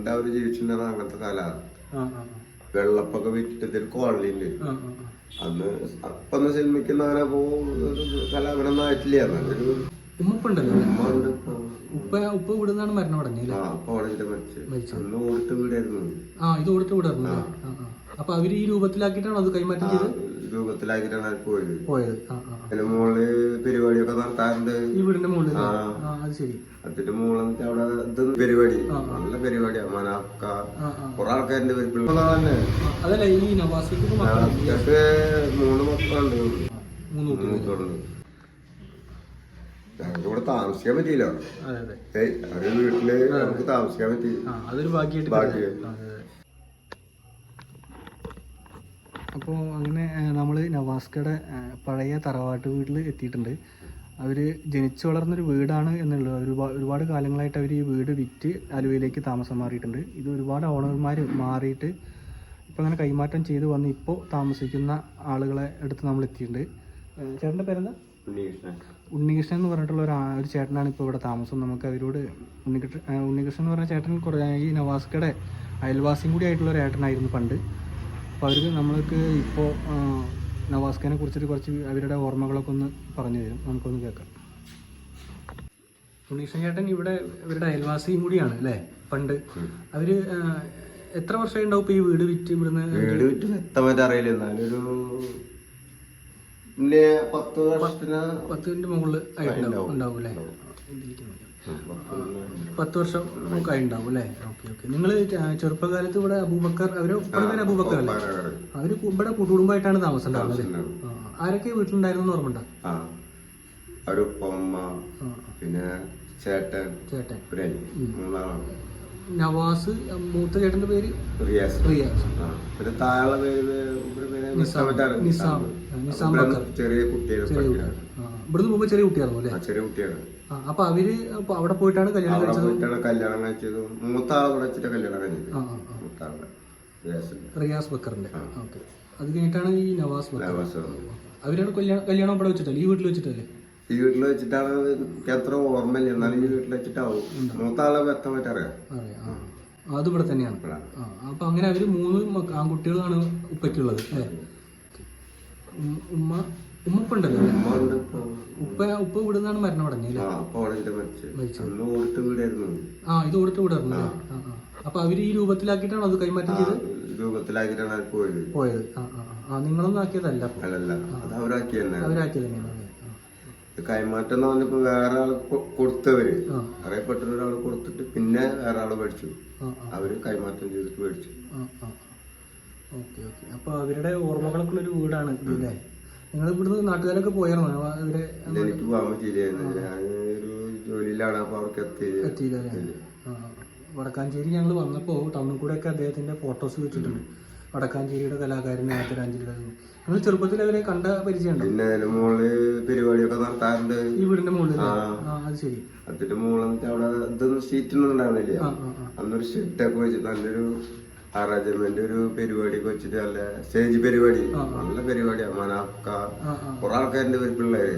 പണ്ട് അവർ ജീവിച്ചിരുന്നത് അങ്ങനത്തെ കാലാണ് വെള്ളപ്പൊക്കെ വിറ്റിട്ട് ഇതിൽ കോളനി ഉണ്ട്. അന്ന് അപ്പൊന്ന് സിനിമയ്ക്കൊന്നും അങ്ങനെ പോ കലാപനൊന്നും ആയിട്ടില്ല. ഉപ്പ ഉപ്പ ഇവിടെ നിന്നാണ് മരണം മരിച്ചു. അന്ന് ഓടിട്ട് വീടായിരുന്നു. ആ ഇത് വീടായിരുന്നു അപ്പൊ അവർ ഈ രൂപത്തിലാക്കിയിട്ടാണ് അത് കൈമാറ്റം ആ ചെയ്ത് രൂപത്തിലാക്കിയിട്ടാണ് അത് പോയത്. പോയത്. ആ ആ. അതിന്റെ മുകളിൽ പരിപാടിയൊക്കെ നടത്താറുണ്ട്. ഈ വീടിന്റെ മുകളിൽ ആ. അത് ശരി. അതിന്റെ മുകളിൽ അവിടെ ഇത് പരിപാടി നല്ല പരിപാടിയാണ് മനാക്ക ആ ആ. കുറെ ആൾക്കാരുടെ പരിപാടി തന്നെ ആ, അതല്ല ഈ നവാസിക്ക് മക്കളുണ്ട് ഞങ്ങൾക്ക് മൂന്ന് മക്കളുണ്ട്. മൂന്ന് കുട്ടികൾ മൂത്തോളുണ്ട് ഞങ്ങൾക്ക് ഇവിടെ താമസിക്കാൻ പറ്റിയില്ല. അതെ അതെ. ഏയ് അവരുടെ വീട്ടിൽ നമുക്ക് താമസിക്കാൻ പറ്റി. ആ അതൊരു ബാക്കിയായിട്ട് ഭാഗ്യം. അപ്പോൾ അങ്ങനെ നമ്മൾ നവാസ്കയുടെ പഴയ തറവാട്ട് വീട്ടിൽ എത്തിയിട്ടുണ്ട്. അവർ ജനിച്ചു വളർന്നൊരു വീടാണ് എന്നുള്ളത്. ഒരു ഒരുപാട് കാലങ്ങളായിട്ട് അവർ ഈ വീട് വിറ്റ് ആലുവയിലേക്ക് താമസം മാറിയിട്ടുണ്ട്. ഇത് ഒരുപാട് ഓണർമാർ മാറിയിട്ട് ഇപ്പോൾ അങ്ങനെ കൈമാറ്റം ചെയ്ത് വന്ന് ഇപ്പോൾ താമസിക്കുന്ന ആളുകളെ അടുത്ത് നമ്മൾ എത്തിയിട്ടുണ്ട്. ചേട്ടന്റെ പേരെന്താ? ഉണ്ണികൃഷ്ണൻ. ഉണ്ണികൃഷ്ണൻ എന്ന് പറഞ്ഞിട്ടുള്ള ഒരു ഒരു ചേട്ടനാണ് ഇപ്പോൾ ഇവിടെ താമസം. നമുക്ക് അവരോട് ഉണ്ണികൃഷ്ണൻ ഉണ്ണികൃഷ്ണൻ എന്ന് പറഞ്ഞ ചേട്ടൻ കുറേ ഈ നവാസ്കയുടെ അയൽവാസിയും കൂടി ആയിട്ടുള്ള ഒരു ഏട്ടനായിരുന്നു പണ്ട്. അപ്പോൾ അവർക്ക് നമ്മൾക്ക് ഇപ്പോൾ നവാസ്കനെ കുറിച്ചിട്ട് കുറച്ച് അവരുടെ ഓർമ്മകളൊക്കെ ഒന്ന് പറഞ്ഞു തരും. നമുക്കൊന്ന് കേൾക്കാം. ഉണ്ണീഷൻ ചേട്ടൻ ഇവിടെ ഇവരുടെ അയൽവാസിയും കൂടിയാണ് അല്ലേ? പണ്ട്. അവർ എത്ര വർഷമായി ഉണ്ടാവും ഈ വീട് വിറ്റ് ഇവിടുന്ന്? വീട് വിറ്റ് വ്യക്തമായിട്ട് അറിയില്ല. എന്നാലൊരു പിന്നെ പത്ത് വർഷത്തിന് പത്തിന്റെ മുകളിൽ ആയിട്ടുണ്ടാവും. ഉണ്ടാവും. അല്ലേ? പത്ത് വർഷം ഒക്കെ ആയിട്ടുണ്ടാവും അല്ലേ? ഓക്കെ ഓക്കെ നിങ്ങൾ ചെറുപ്പകാലത്ത് ഇവിടെ അബൂബക്കർ അവർ അബൂബക്കർ അല്ലേ? അവർ ഇവിടെ കുടുംബമായിട്ടാണ് താമസം ഉണ്ടാവുന്നത്. ആരൊക്കെ വീട്ടിലുണ്ടായിരുന്നു ഓർമ്മ ഒരു ഉമ്മ പിന്നെ ചേട്ടൻ ചേട്ടൻ. മൂന്നാളാണ്. നവാസ് മൂത്ത ചേട്ടന്റെ പേര്? റിയാസ്. റിയാസ്. പിന്നെ താഴെ പേര്. നിസാം. നിസാം ചെറിയ കുട്ടിയാണ് ഇവിടുന്ന് മുമ്പ് ചെറിയ കുട്ടിയായിരുന്നു അല്ലേ? ചെറിയ കുട്ടിയാണ്. അപ്പൊ അവർ അവിടെ പോയിട്ടാണ് കല്യാണം അവിടെ കഴിച്ചത്? പോയിട്ടാണ് കല്യാണം കഴിച്ചത്. മൂത്ത ആളെ ഇവിടെ വെച്ചിട്ട് കല്യാണം കഴിഞ്ഞത് ആ ആ ആ. മൂത്ത ആളുടെ റിയാസിന്റെ. റിയാസ് ബക്കറിന്റെ. ഓക്കെ. അത് കഴിഞ്ഞിട്ടാണ് ഈ നവാസ് അവരാണ് നവാസ് കല്യാണം കല്യാണം ഇവിടെ വെച്ചിട്ടല്ലേ ഈ വീട്ടിൽ വെച്ചിട്ടല്ലേ? ഈ വീട്ടിൽ വെച്ചിട്ടാണ് എനിക്ക് അത്ര ഓർമ്മയില്ല. എന്നാലും ഈ വീട്ടിൽ വെച്ചിട്ടാവും. മൂത്ത ആളെ വ്യക്തമായിട്ട് അറിയാം. അറിയാം. ആ. ആ, അത് ഇവിടെ തന്നെയാണ്. ആ അപ്പൊ അങ്ങനെ അവർ മൂന്ന് മക്ക- ആൺകുട്ടികളാണ് ഉപ്പയ്ക്കുള്ളത് അല്ലേ? ഉം- ഉമ്മ ഉപ്പ ഉപ്പ ഉപ്പ ഇവിടെ നിന്നാണ് മരണം അടഞ്ഞില്ലേ ആ ഓടിട്ട് വീടായിരുന്നു ഇത് അപ്പൊ അവർ ഈ രൂപത്തിലാക്കിയിട്ടാണ് അത് കൈമാറ്റം ചെയ്തത്? രൂപത്തിലാക്കിയിട്ടാണ് പോയത്. പോയത്. ആ നിങ്ങളൊന്നും ആക്കിയതല്ല അവരാക്കി തന്നെയാണ്. കൈമാറ്റം എന്ന് പറഞ്ഞപ്പോ വേറെ ആൾ കൊടുത്തവര്. അറിയപ്പെട്ട ഒരാൾ കൊടുത്തിട്ട് പിന്നെ വേറെ ആൾ മേടിച്ചു. ആ അവർ കൈമാറ്റം ചെയ്തിട്ട് മേടിച്ചു. അപ്പൊ ഓക്കെ ഓക്കെ. അവരുടെ ഓർമ്മകളൊക്കെ ഉള്ള ഒരു വീടാണ് ഇതല്ലേ അല്ലേ? നിങ്ങൾ ഇവിടുന്ന് നാട്ടുകാരൊക്കെ പോയായിരുന്നോ? ഇവിടെ എനിക്ക് പോകാൻ പറ്റിയില്ലായിരുന്നു ഞാൻ ഒരു ജോലിയിലാണ് അപ്പൊ അവർക്ക് എത്തിയില്ല. വടക്കാഞ്ചേരി ഞങ്ങൾ വന്നപ്പോൾ ടൗണിൽ കൂടെ ഒക്കെ അദ്ദേഹത്തിന്റെ ഫോട്ടോസ് വെച്ചിട്ടുണ്ട്. വടക്കാഞ്ചേരിയുടെ കലാകാരൻ ആത്തരാഞ്ചേരിയുടെ നിങ്ങൾ ചെറുപ്പത്തിൽ അവരെ കണ്ട പരിചയമുണ്ടോ പിന്നെ മുകളിൽ പരിപാടിയൊക്കെ നടത്താറുണ്ട്. ഈ വീടിന്റെ മുകളിൽ അത് ശരി. അതിന്റെ മുകളിൽ അവിടെ ഇതൊന്നും സീറ്റൊന്നും ഉണ്ടാവുന്നില്ല അന്നൊരു ഷെഡൊക്കെ വെച്ചിട്ട് നല്ലൊരു അറേഞ്ച്മെന്റ് ഒരു പരിപാടിയൊക്കെ വെച്ചിട്ട് നല്ല സ്റ്റേജ് പരിപാടി. നല്ല പരിപാടിയാണ് മനാഫ്ക. കൊറേ ആൾക്കാരുണ്ട് ഒരു പിള്ളേര്.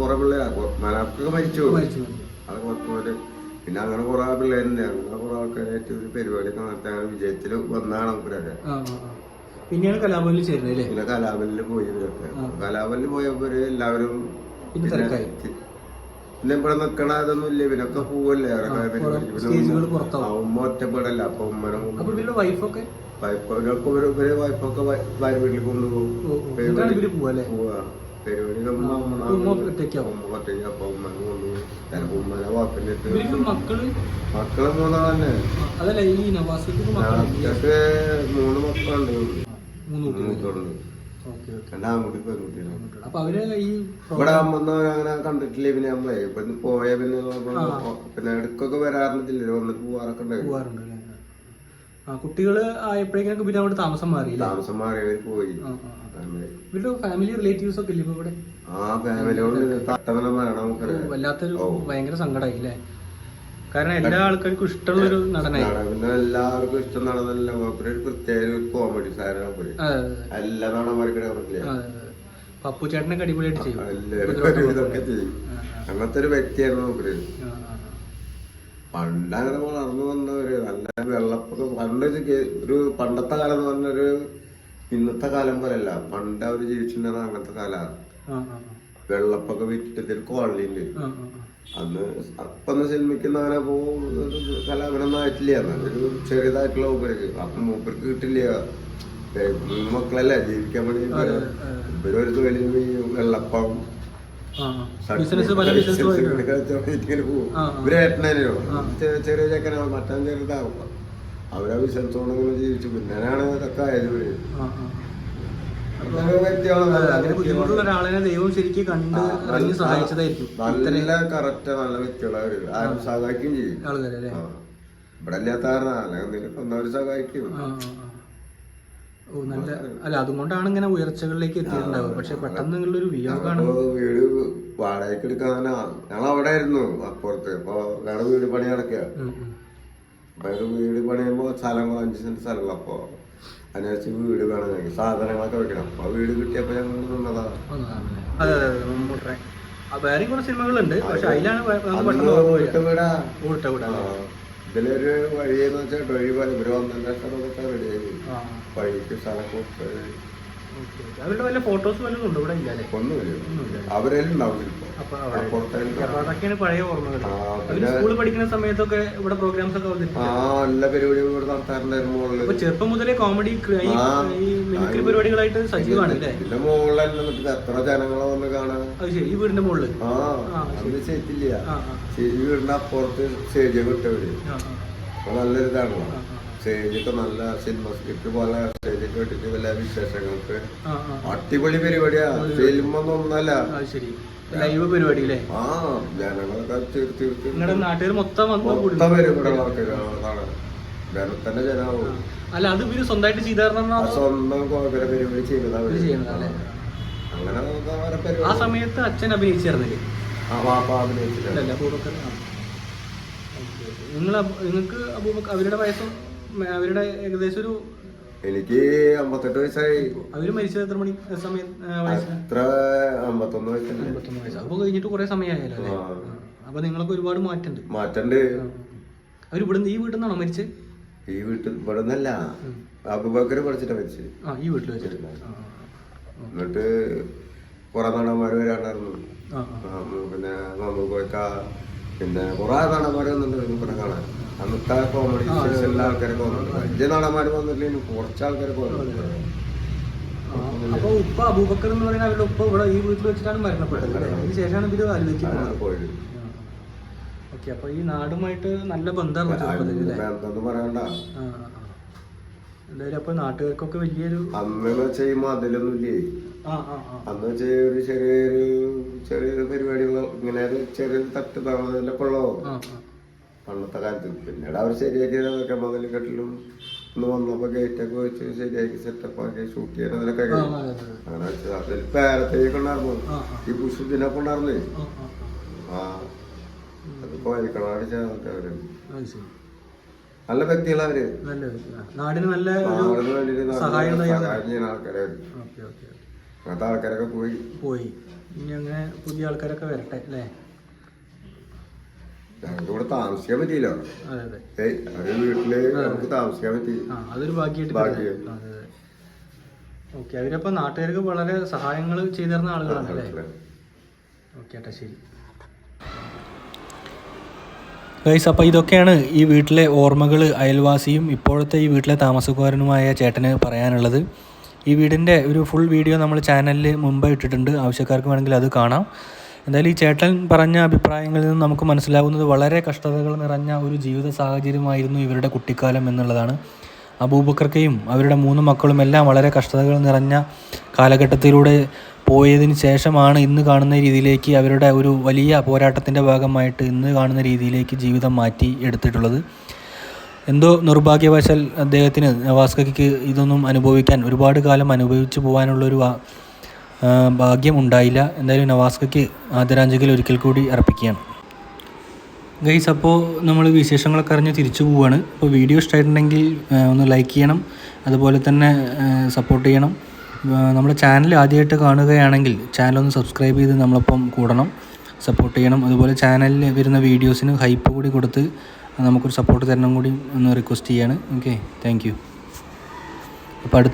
കൊറേ പിള്ളേരാ. മനാഫ്ക മരിച്ചു. അത് കുറച്ചുപോലെ പിന്നെ അങ്ങനെ കുറെ പിള്ളേരുണ്ട്. അങ്ങനെ കുറെ ആൾക്കാരായിട്ട് ഒരു പരിപാടിയൊക്കെ നടത്താൻ വിജയത്തിൽ വന്നാണ് ഇവരൊക്കെ. ആ പിന്നെയാണ് കലാഭവനിൽ ചേരുന്നത് പിന്നെ കലാപനിൽ പോയി ഇവരൊക്കെ. പോയവര് എല്ലാവരും പിന്നെ പിന്നെ ഇവിടെ നിക്കണ അതൊന്നും ഇല്ല. ഇവനൊക്കെ പോവല്ലേ. ഉമ്മ ഒറ്റപ്പെടല്ല. അപ്പൊ ഉമ്മനെ വൈഫൊക്കെ ഭാര്യ വീട്ടിൽ കൊണ്ടുപോകും പോവാ മക്കൾ? ഞങ്ങൾക്ക് മൂന്ന് മക്കളുണ്ട്. മൂന്ന് ഓക്കെ രണ്ടാമൂട്ടി പെൺകുട്ടികളാണ് അപ്പൊ അവർ ഈ ഇവിടെ ആകുമ്പോ അങ്ങനെ കണ്ടിട്ടില്ല? പിന്നെ നമ്മളെ ഇപ്പൊ പോയ പിന്നെ പിന്നെ ഇടക്കൊക്കെ വരാറില്ല വന്നിട്ട് പോവാറൊക്കെ ഉണ്ടായിരുന്നു കുട്ടികൾ ആയപ്പോഴേക്കും പിന്നെ അവിടെ താമസം മാറി താമസം പോയി. ആ, ആ. അങ്ങനെ. ഇവരുടെ ഫാമിലി റിലേറ്റീവ്സ് ഒക്കെ ഇല്ലേ ഇവിടെ? ആ ഫാമിലിയോട് വല്ലാത്തൊരു ഭയങ്കര സങ്കടമായി അല്ലേ കാരണം എല്ലാ ആൾക്കാർക്കും ഇഷ്ടമുള്ള ഒരു നടനായി. പിന്നെ എല്ലാവർക്കും ഇഷ്ടം നടന്നല്ല മൂപ്പര് ഒരു പ്രത്യേക ഒരു കോമഡി സാധനം മൂപ്പര് എല്ലാ നടന്മാർക്കും പപ്പു ചേട്ടനൊക്കെ അടിപൊളിയായിട്ട് ചെയ്യും. എല്ലാവരും ഒരു ഇതൊക്കെ ചെയ്യും. അങ്ങനത്തെ ഒരു വ്യക്തിയായിരുന്നു മൂപ്പര് പണ്ടങ്ങനെ നടന്നു വളർന്നു വന്നവര് നല്ല വെള്ളപ്പൊക്കെ പണ്ട് ഒരു പണ്ടത്തെ കാലം എന്ന് പറഞ്ഞൊരു ഇന്നത്തെ കാലം പോലെയല്ല. പണ്ട് അവർ ജീവിച്ചിട്ടുണ്ടായിരുന്ന അങ്ങനത്തെ കാലമാണ്. ആ വെള്ളപ്പൊക്കെ വിറ്റിട്ട് കോളനി ഉണ്ട് അന്ന് അപ്പന്ന് സിനിമയ്ക്ക് അങ്ങനെ പോകും കലാപനൊന്നും ആയിട്ടില്ല നല്ലൊരു ചെറിയതായിട്ടുള്ള മൂപ്പർക്ക് അപ്പം മൂപ്പർക്ക് കിട്ടില്ല. മൂന്ന് മക്കളല്ലേ ജീവിക്കാൻ വേണ്ടി ഇവരൊരു ഒരു തൊഴിൽ വെള്ളപ്പം ആ ബിസിനസ് പല ബിസിനസ് ഇങ്ങനെ പോകും. ആ, ഇവർ ഏട്ടനോ ചെറിയ ചെക്കനോ മറ്റേ ചെറുതാവും. അവരാ ബിസിനസ് കൊണ്ടങ്ങനെ ജീവിച്ചു. പിന്നെയാണ് ഇതൊക്കെ ആയത് അങ്ങനെ ബുദ്ധിമുട്ടുള്ള ഒരാളിനെ ദൈവം ശരിക്കും കണ്ട് ഇറങ്ങി സഹായിച്ചതായിരിക്കും. നല്ല കറക്റ്റ് നല്ല വ്യക്തികളാ അവർ ആരും സഹായിക്കുകയും ചെയ്യും ആളുകാരെ അല്ലേ ഇവിടെ അല്ലാത്ത കാരണം അല്ലെങ്കിൽ ഒന്നവര് സഹായിക്കും. ഓ നല്ല അല്ല അതുകൊണ്ടാണ് ഇങ്ങനെ ഉയർച്ചകളിലേക്ക് എത്തിയിട്ടുണ്ടാവുക. പക്ഷെ പെട്ടെന്ന് നിങ്ങളൊരു വിയോഗമാണ് വീട് വാടകയ്ക്ക് എടുക്കാൻ തന്നെ ഞങ്ങൾ അവിടെ ആയിരുന്നു അപ്പുറത്ത്. അപ്പൊ ഞങ്ങളുടെ വീട് പണി നടക്കുക. അപ്പൊ വീട് പണിയുമ്പോ സ്ഥലങ്ങൾ അഞ്ച് സെന്റ് സ്ഥലങ്ങൾ അപ്പൊ അതിനനുസരിച്ച് വീട് വേണം ഞങ്ങൾക്ക് സാധനങ്ങളൊക്കെ വെക്കണം. അപ്പൊ വീട് കിട്ടിയപ്പോ ഞങ്ങൾ നിന്നതാണ് അതെ അതെ. വേറെയും സിനിമകളുണ്ട്. പക്ഷെ അതിലാണ് ഇതിലൊരു വഴിയെന്ന് വെച്ചാൽ വഴി പോലെ. ഇവർ ഒന്നര റെഡി ആയി വഴിക്ക് സ്ഥലം കൊടുത്ത് അവരുടെ വല്ല ഫോട്ടോസ് വല്ലതും ഉണ്ടോ ഇവിടെ ഇല്ല അല്ലേ ഒന്നുമില്ല. ഒന്നുമില്ല അവരെല്ലാം അതൊക്കെയാണ് പഴയ ഓർമ്മകൾ. സ്കൂളിൽ പഠിക്കുന്ന സമയത്തൊക്കെ ഇവിടെ പ്രോഗ്രാംസ് ഒക്കെ നല്ല അപ്പൊ ചെറുപ്പം മുതലേ കോമഡി. ഈ മിമിക്രി പരിപാടികളായിട്ട് സജീവമാണ് അല്ലേ? എത്ര ജനങ്ങളെ വന്ന് കാണാൻ? അത് ശരി ഈ വീടിന്റെ മുകളിൽ ചെയ്തില്ല വീടിന്റെ അപ്പുറത്ത് സ്റ്റേജ് വിട്ടവര് ആ നല്ലൊരു ഇതാണല്ലോ സ്റ്റേജൊക്കെ നല്ല സിനിമ സ്ക്രിപ്റ്റ് പോലെ സ്റ്റേജൊക്കെ ഇട്ടിട്ട് വല്ല വിശേഷങ്ങൾക്ക്. അടിപൊളി പരിപാടിയാ. ഫിലിം ഒന്നും ഒന്നല്ല ലൈവ് പരിപാടി അല്ലേ ആ ജനങ്ങളൊക്കെ തീർത്തി നിങ്ങളുടെ നാട്ടുകാർ മൊത്തം വന്ന് കൂടി. മൊത്തം പേര് ഇവിടെ ആൾക്കാര് കാണാൻ ജനത്തന്നെ ജനാവും. അല്ല അത് ഇവർ സ്വന്തമായിട്ട് ചെയ്തു ആ തരണം സ്വന്തം പരിപാടി ചെയ്യുന്നതാ ചെയ്യുന്നതല്ലേ അങ്ങനെ ആ സമയത്ത് അച്ഛൻ അഭിനയിച്ചിരുന്നില്ലേ? ആ. നിങ്ങൾ നിങ്ങൾക്ക് അവരുടെ വയസ്സും? അവരുടെ ഏകദേശം ഒരു എനിക്ക് അമ്പത്തെട്ട് വയസ്സായി. അവർ മരിച്ചത് എത്ര മണി സമയം അമ്പത്തൊന്ന് അമ്പത്തൊന്ന് വയസ്സ്. അപ്പൊ കഴിഞ്ഞിട്ട് കുറെ സമയമായാലോ അല്ലേ. അപ്പൊ നിങ്ങൾക്ക് ഒരുപാട് മാറ്റണ്ട്. മാറ്റണ്ട്. അവർ ഇവിടുന്ന് ഈ വീട്ടിൽ നിന്നാണോ മരിച്ചത് ഈ വീട്ടിൽ ഇവിടെ നിന്നല്ല അബുബക്കർ പഠിച്ചിട്ടാ മരിച്ചത് ആ ഈ വീട്ടിൽ വെച്ചിട്ട്. എന്നിട്ട് കുറെ നാടന്മാര് വരാണ്ടായിരുന്നു. പിന്നെ ആ. ആ, പിന്നെ കുറെ നടന്മാര് വന്നിട്ടുണ്ടായിരുന്നു ഇവിടെ കാണാൻ. അന്നത്തെ കോമഡി എല്ലാ ആൾക്കാരൊക്കെ വന്നിട്ടുണ്ട് വലിയ നടന്മാർ വന്നിട്ടില്ലെങ്കിൽ കുറച്ച് ആൾക്കാരൊക്കെ വന്നിട്ടുണ്ട് ആ, അപ്പൊ ഉപ്പ അബൂബക്കർ എന്ന് പറയുന്ന അവരുടെ ഉപ്പ ഇവിടെ ഈ വീട്ടിൽ വെച്ചിട്ടാണ് മരണപ്പെട്ടത് അല്ലേ? അതിന് ശേഷമാണ് ഇവർ ആലോചിക്കുന്നത് അങ്ങനെ പോയത് ഓക്കെ അപ്പൊ ഈ നാടുമായിട്ട് നല്ല ബന്ധമാണ് ചെറുപ്പത്തിൽ അല്ലേ? എന്തെന്ന് പറയണ്ട. ആ, ആ, ആ. എന്തായാലും അപ്പൊ നാട്ടുകാർക്കൊക്കെ വലിയൊരു അന്ന് വെച്ചാൽ ഈ മതിലൊന്നുമില്ലേ? അന്ന് വെച്ചാൽ ഒരു ചെറിയൊരു ചെറിയൊരു പരിപാടി ഇങ്ങനെ ചെറിയൊരു തട്ട് താമസത്തിലൊക്കെ ഉള്ളോ ആ. പണ്ടത്തെ കാലത്ത് പിന്നീട് അവർ ശരിയാക്കിയതൊക്കെ കെട്ടിലും ഒന്ന് വന്നപ്പോ ഗേറ്റ് ഒക്കെ വെച്ച് ശരിയാക്കി സെറ്റപ്പ് ആക്കി ഷൂട്ട് ചെയ്യാൻ അതിനൊക്കെ. അങ്ങനെ വെച്ചത് അതിൽ പേരത്തേക്ക് ഉണ്ടായിരുന്നു. ഈ പുഷ്പത്തിനൊക്കെ ഉണ്ടായിരുന്നേ. ആ, അതിപ്പോ ആ ചേർന്നിട്ട് അവർ. നല്ല നാടിന് നാടിന് സഹായം ചെയ്യുന്ന ആൾക്കാരെ അവർ. ഓക്കെ. അങ്ങനത്തെ ആൾക്കാരൊക്കെ പോയി. പോയി. ഇനി അങ്ങനെ പുതിയ ആൾക്കാരൊക്കെ വരട്ടെ അല്ലേ? ഞങ്ങൾക്ക് ഇവിടെ താമസിക്കാൻ പറ്റിയില്ല. അതെ അതെ. ഏയ് അവർ വീട്ടിൽ നമുക്ക് താമസിക്കാൻ പറ്റി. ആ അതൊരു ബാക്കിയായിട്ട് ഓക്കെ അവരപ്പോ നാട്ടുകാർക്ക് വളരെ സഹായങ്ങൾ ചെയ്തിരുന്ന ആളുകളാണ് അല്ലേ? ഓക്കെ ഏട്ടാ ശരി. ഗൈസ് അപ്പോൾ ഇതൊക്കെയാണ് ഈ വീട്ടിലെ ഓർമ്മകൾ അയൽവാസിയും ഇപ്പോഴത്തെ ഈ വീട്ടിലെ താമസക്കാരനുമായ ചേട്ടന് പറയാനുള്ളത്. ഈ വീടിന്റെ ഒരു ഫുൾ വീഡിയോ നമ്മൾ ചാനലിൽ മുമ്പ് ഇട്ടിട്ടുണ്ട്. ആവശ്യക്കാർക്ക് വേണമെങ്കിൽ അത് കാണാം. എന്തായാലും ഈ ചേട്ടൻ പറഞ്ഞ അഭിപ്രായങ്ങളിൽ നിന്ന് നമുക്ക് മനസ്സിലാകുന്നത് വളരെ കഷ്ടതകൾ നിറഞ്ഞ ഒരു ജീവിത സാഹചര്യമായിരുന്നു ഇവരുടെ കുട്ടിക്കാലം എന്നുള്ളതാണ്. അബൂബക്കർക്കയും അവരുടെ മൂന്ന് മക്കളും എല്ലാം വളരെ കഷ്ടതകൾ നിറഞ്ഞ കാലഘട്ടത്തിലൂടെ പോയതിന് ശേഷമാണ് ഇന്ന് കാണുന്ന രീതിയിലേക്ക് അവരുടെ ഒരു വലിയ പോരാട്ടത്തിന്റെ ഭാഗമായിട്ട് ഇന്ന് കാണുന്ന രീതിയിലേക്ക് ജീവിതം മാറ്റി എടുത്തിട്ടുള്ളത്. എന്തോ നിർഭാഗ്യവശാൽ അദ്ദേഹത്തിന് വാസ്കയ്ക്ക് ഇതൊന്നും അനുഭവിക്കാൻ ഒരുപാട് കാലം അനുഭവിച്ചു പോകാനുള്ളൊരു ഭാഗ്യം ഉണ്ടായില്ല. എന്തായാലും നവാസ്കയ്ക്ക് ആദരാഞ്ജലികൾ ഒരിക്കൽ കൂടി അർപ്പിക്കുകയാണ്. ഗൈസ് അപ്പോൾ നമ്മൾ വിശേഷങ്ങളൊക്കെ അറിഞ്ഞ് തിരിച്ചു പോവുകയാണ് അപ്പോൾ വീഡിയോ ഇഷ്ടമായിട്ടുണ്ടെങ്കിൽ ഒന്ന് ലൈക്ക് ചെയ്യണം. അതുപോലെ തന്നെ സപ്പോർട്ട് ചെയ്യണം. നമ്മുടെ ചാനൽ ആദ്യമായിട്ട് കാണുകയാണെങ്കിൽ ചാനൽ ഒന്ന് സബ്സ്ക്രൈബ് ചെയ്ത് നമ്മളൊപ്പം കൂടണം. സപ്പോർട്ട് ചെയ്യണം. അതുപോലെ ചാനലിൽ വരുന്ന വീഡിയോസിന് ഹൈപ്പ് കൂടി കൊടുത്ത് നമുക്കൊരു സപ്പോർട്ട് തരണം കൂടി ഒന്ന് റിക്വസ്റ്റ് ചെയ്യാണ്. ഓക്കെ താങ്ക് യു അപ്പോൾ